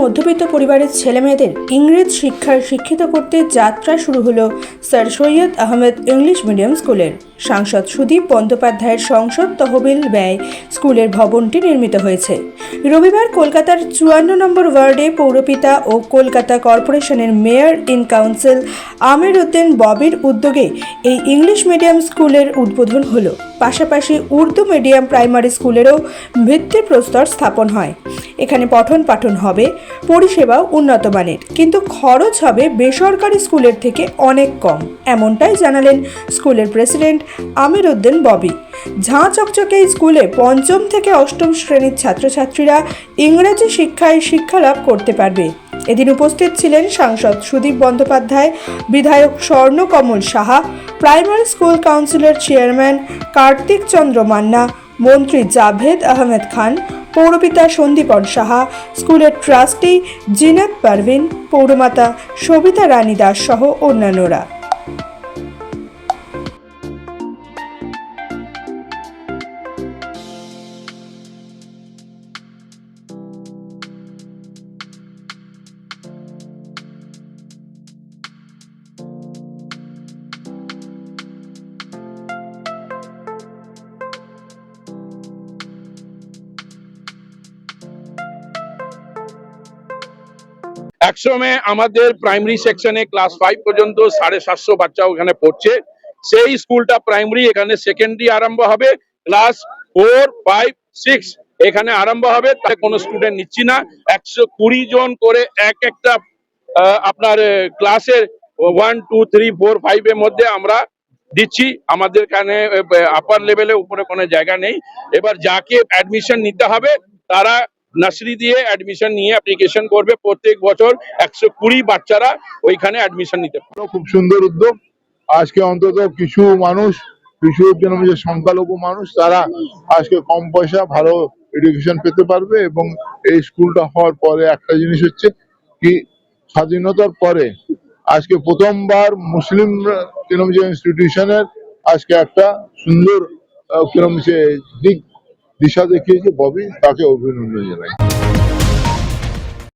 মধ্যবিত্ত পরিবারের ছেলেমেয়েদের ইংরেজ শিক্ষায় শিক্ষিত করতে যাত্রা শুরু হলো sir Syed Ahmed English medium স্কুলের। সাংসদ সুদীপ বন্দ্যোপাধ্যায়ের সংসদ তহবিল ব্যয় স্কুলের ভবনটি নির্মিত হয়েছে। রবিবার কলকাতার চুয়ান্ন নম্বর ওয়ার্ডে পৌরপিতা ও কলকাতা কর্পোরেশনের mayor in council Amir Uddin ববির উদ্যোগে এই ইংলিশ মিডিয়াম স্কুলের উদ্বোধন হলো। পাশাপাশি উর্দু মিডিয়াম প্রাইমারি স্কুলেরও ভিত্তিপ্রস্তর স্থাপন হয়। এখানে পঠন পাঠন হবে পরিষেবাও উন্নত মানের, কিন্তু খরচ হবে বেসরকারি স্কুলের থেকে অনেক কম, এমনটাই জানালেন স্কুলের প্রেসিডেন্ট আমির উদ্দিন ববি। ঝাঁ চকচকে স্কুলে পঞ্চম থেকে অষ্টম শ্রেণির ছাত্রছাত্রীরা ইংরেজি শিক্ষায় শিক্ষালাভ করতে পারবে। এদিন উপস্থিত ছিলেন সাংসদ সুদীপ বন্দ্যোপাধ্যায়, বিধায়ক স্বর্ণকমল সাহা, প্রাইমারি স্কুল কাউন্সিলের চেয়ারম্যান কার্তিক চন্দ্র মান্না, মন্ত্রী জাভেদ আহমেদ খান, পৌরপিতা সন্দীপন সাহা, স্কুলের ট্রাস্টি জিনাত পারভিন, পৌরমাতা সবিতা রানী দাস সহ অন্যান্যরা। একসময় আমাদের প্রাইমারি সেকশনে ক্লাস ফাইভ পর্যন্ত সাড়ে সাতশো বাচ্চা ওখানে পড়ছে। সেই স্কুলটা প্রাইমারি এখানে সেকেন্ডারি আরম্ভ হবে। ক্লাস ফোর ফাইভ সিক্স এখানে আরম্ভ হবে। তাই কোনো স্টুডেন্ট নিচ্ছি না। একশো কুড়ি জন করে এক একটা আপনার ক্লাসের one two three four five এর মধ্যে আমরা দিচ্ছি। আমাদের এখানে আপার লেভেলে উপরে কোনো জায়গা নেই। এবার যাকে অ্যাডমিশন নিতে হবে, তারা নার্সারি দিয়ে অ্যাডমিশন নিয়ে অ্যাপ্লিকেশন করবে। প্রত্যেক বছর একশো কুড়ি বাচ্চারা ওইখানে অ্যাডমিশন নিতে পারে খুব সুন্দর উদ্যোগ। আজকে অন্তত কিছু মানুষ, কিছু যে সংখ্যালঘু মানুষ, তারা আজকে কম পয়সা ভালো এডুকেশন পেতে পারবে এবং এই স্কুলটা হওয়ার পরে একটা জিনিস হচ্ছে কি, স্বাধীনতার পরে আজকে প্রথমবার মুসলিম কিরম যে ইনস্টিটিউশনের আজকে একটা সুন্দর কিরম যে দিক দিশা দেখিয়েছে ববি তাকে অভিনন্দন জানাই।